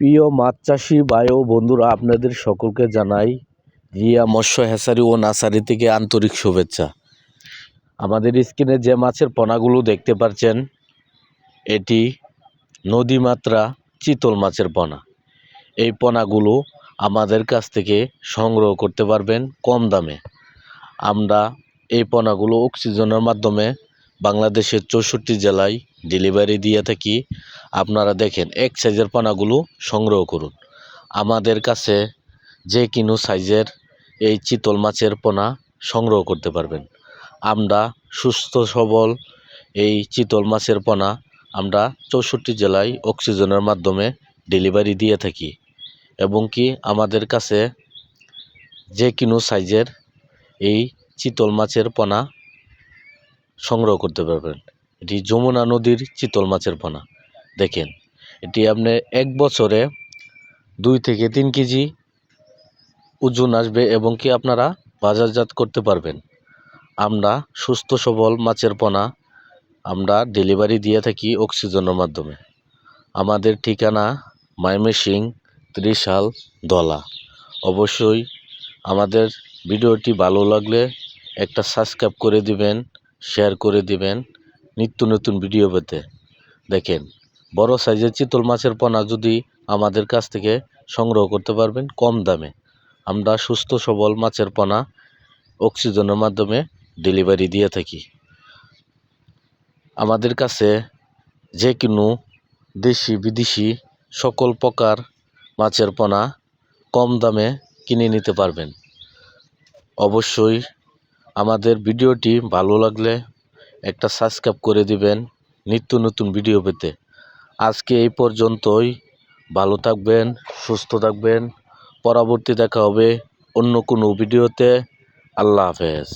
প্রিয় মাছ চাষি ভাই ও বন্ধুরা, আপনাদের সকলকে জানাই রিয়া মৎস্য হেসারি ও নার্সারি থেকে আন্তরিক শুভেচ্ছা। আমাদের স্ক্রিনে যে মাছের পোনাগুলো দেখতে পাচ্ছেন, এটি নদীমাত্রা চিতল মাছের পোনা। এই পোনাগুলো আমাদের কাছ থেকে সংগ্রহ করতে পারবেন কম দামে। আমরা এই পোনাগুলো অক্সিজেনের মাধ্যমে বাংলাদেশের চৌষট্টি জেলায় ডেলিভারি দিয়ে থাকি। আপনারা দেখেন, এক সাইজের পোনাগুলো সংগ্রহ করুন। আমাদের কাছে যে কিনো সাইজের এই চিতল মাছের পোনা সংগ্রহ করতে পারবেন। আমরা সুস্থ, সবল এই চিতল মাছের পোনা আমরা চৌষট্টি জেলায় অক্সিজেনের মাধ্যমে ডেলিভারি দিয়ে থাকি। এবং কি আমাদের কাছে যে কিনো সাইজের এই চিতল মাছের পোনা সংগ্রহ করতে পারবেন। এটি যমুনা নদীর চিতল মাছের পোনা। দেখেন, এটি আপনি এক বছরে দুই থেকে তিন কেজি ওজন আসবে এবং কি আপনারা বাজারজাত করতে পারবেন। আমরা সুস্থ সবল মাছের পোনা আমরা ডেলিভারি দিয়ে থাকি অক্সিজেনের মাধ্যমে। আমাদের ঠিকানা ময়মনসিং ত্রিশাল, দলা। অবশ্যই আমাদের ভিডিওটি ভালো লাগলে একটা সাবস্ক্রাইব করে দিবেন। শেয়ার করে দিবেন নিত্য নতুন ভিডিও পেতে। দেখেন, বড় সাইজের চিতল মাছের পোনা যদি আমাদের কাছ থেকে সংগ্রহ করতে পারবেন কম দামে। আমরা সুস্থ সবল মাছের পোনা অক্সিজেনের মাধ্যমে ডেলিভারি দিয়ে থাকি। আমাদের কাছে যে কোনো দেশি, বিদেশি সকল প্রকার মাছের পোনা কম দামে কিনে নিতে পারবেন। অবশ্যই আমাদের ভিডিওটি ভালো লাগলে একটা সাবস্ক্রাইব করে দিবেন নিত্য নতুন ভিডিও পেতে। আজকে এই পর্যন্তই। ভালো থাকবেন, সুস্থ থাকবেন। পরবর্তী দেখা হবে অন্য কোনো ভিডিওতে। আল্লাহ হাফেজ।